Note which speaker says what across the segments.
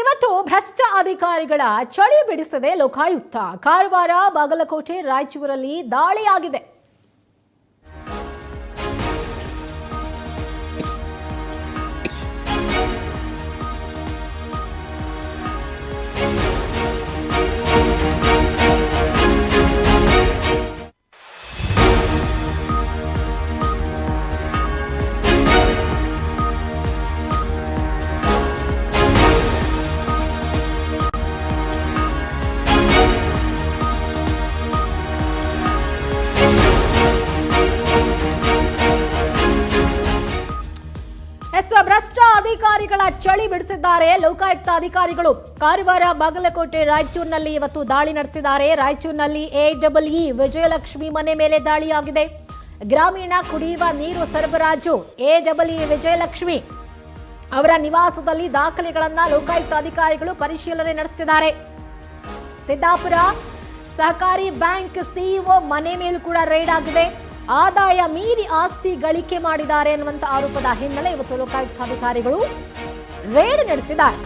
Speaker 1: ಇವತ್ತು ಭ್ರಷ್ಟ ಅಧಿಕಾರಿಗಳ ಚಳಿ ಬಿಡಿಸದೆ ಲೋಕಾಯುಕ್ತ ಕಾರವಾರ ಬಾಗಲಕೋಟೆ ರಾಯಚೂರಲ್ಲಿ ದಾಳಿಯಾಗಿದೆ. ಭ್ರಷ್ಟ ಅಧಿಕಾರಿಗಳ ಚಳಿ ಬಿಡಿಸಿದ್ದಾರೆ. ಲೋಕಾಯುಕ್ತ ಅಧಿಕಾರಿಗಳು ಕಾರವಾರ, ಬಾಗಲಕೋಟೆ, ರಾಯಚೂರಿನಲ್ಲಿ ಇವತ್ತು ದಾಳಿ ನಡೆಸಿದ್ದಾರೆ. ರಾಯಚೂರಿನಲ್ಲಿ ಎ ಡಬಲ್ ಇ ವಿಜಯಲಕ್ಷ್ಮಿ ಮನೆ ಮೇಲೆ ದಾಳಿಯಾಗಿದೆ. ಗ್ರಾಮೀಣ ಕುಡಿಯುವ ನೀರು ಸರಬರಾಜು, ಎ ಡಬಲ್ ಇ ವಿಜಯಲಕ್ಷ್ಮಿ ಅವರ ನಿವಾಸದಲ್ಲಿ ದಾಖಲೆಗಳನ್ನು ಲೋಕಾಯುಕ್ತ ಅಧಿಕಾರಿಗಳು ಪರಿಶೀಲನೆ ನಡೆಸಿದ್ದಾರೆ ಸಿದ್ದಾಪುರ ಸಹಕಾರಿ ಬ್ಯಾಂಕ್ ಸಿಇಒ ಮನೆ ಮೇಲೂ ಕೂಡ ರೇಡ್ ಆಗಿದೆ. ಆದಾಯ ಮೀರಿ ಆಸ್ತಿ ಗಳಿಕೆ ಮಾಡಿದ್ದಾರೆ ಎನ್ನುವಂತ ಆರೋಪದ ಹಿನ್ನೆಲೆ ಇವತ್ತು ಲೋಕಾಯುಕ್ತ ಅಧಿಕಾರಿಗಳು ರೇಡ್ ನಡೆಸಿದ್ದಾರೆ.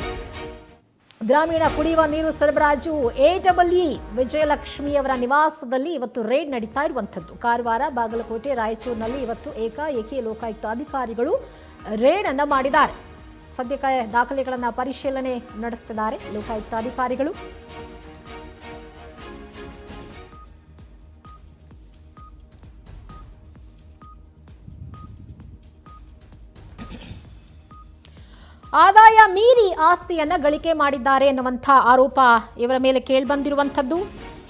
Speaker 1: ಗ್ರಾಮೀಣ ಕುಡಿಯುವ ನೀರು ಸರಬರಾಜು ಎ ಡಬಲ್ ಇ ವಿಜಯಲಕ್ಷ್ಮಿ ಅವರ ನಿವಾಸದಲ್ಲಿ ಇವತ್ತು ರೇಡ್ ನಡೀತಾ ಇರುವಂಥದ್ದು. ಕಾರವಾರ, ಬಾಗಲಕೋಟೆ, ರಾಯಚೂರಿನಲ್ಲಿ ಇವತ್ತು ಏಕಾಏಕಿ ಲೋಕಾಯುಕ್ತ ಅಧಿಕಾರಿಗಳು ರೇಡ್ ಅನ್ನು ಮಾಡಿದ್ದಾರೆ. ಸದ್ಯಕ್ಕೆ ದಾಖಲೆಗಳನ್ನು ಪರಿಶೀಲನೆ ನಡೆಸುತ್ತಿದ್ದಾರೆ ಲೋಕಾಯುಕ್ತ ಅಧಿಕಾರಿಗಳು ಆದಾಯ ಮೀರಿ ಆಸ್ತಿಯನ್ನ ಗಳಿಕೆ ಮಾಡಿದ್ದಾರೆ ಎನ್ನುವಂಥ ಆರೋಪ ಇವರ ಮೇಲೆ ಕೇಳಿಬಂದಿರುವಂಥದ್ದು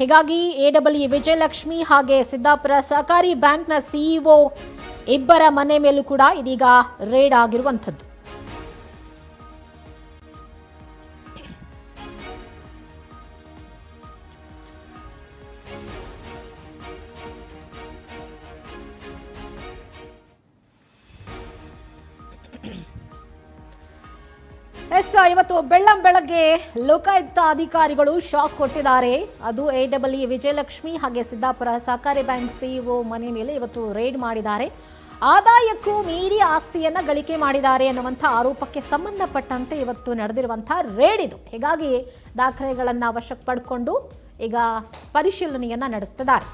Speaker 1: ಹೀಗಾಗಿ ಎ ಡಬ್ಲ್ಯೂ ವಿಜಯಲಕ್ಷ್ಮಿ ಹಾಗೆ ಸಿದ್ದಾಪುರ ಸಹಕಾರಿ ಬ್ಯಾಂಕ್ನ ಸಿಇಒ ಇಬ್ಬರ ಮನೆ ಮೇಲೂ ಕೂಡ ಇದೀಗ ರೇಡ್ ಆಗಿರುವಂಥದ್ದು. ಎಸ್ ಇವತ್ತು ಬೆಳ್ಳಂ ಬೆಳಗ್ಗೆ ಲೋಕಾಯುಕ್ತ ಅಧಿಕಾರಿಗಳು ಶಾಕ್ ಕೊಟ್ಟಿದ್ದಾರೆ. ಅದು ಎ ಡಬಲ್ ಇ ವಿಜಯಲಕ್ಷ್ಮಿ ಹಾಗೆ ಸಿದ್ದಾಪುರ ಸಹಕಾರಿ ಬ್ಯಾಂಕ್ ಸಿಇಒ ಮನೆ ಮೇಲೆ ಇವತ್ತು ರೇಡ್ ಮಾಡಿದ್ದಾರೆ. ಆದಾಯಕ್ಕೂ ಮೀರಿ ಆಸ್ತಿಯನ್ನ ಗಳಿಕೆ ಮಾಡಿದ್ದಾರೆ ಅನ್ನುವಂಥ ಆರೋಪಕ್ಕೆ ಸಂಬಂಧಪಟ್ಟಂತೆ ಇವತ್ತು ನಡೆದಿರುವಂತಹ ರೇಡ್ ಇದು. ಹೀಗಾಗಿ ದಾಖಲೆಗಳನ್ನು ವಶಕ್ಕೆ ಪಡ್ಕೊಂಡು ಈಗ ಪರಿಶೀಲನೆಯನ್ನ ನಡೆಸ್ತಿದ್ದಾರೆ.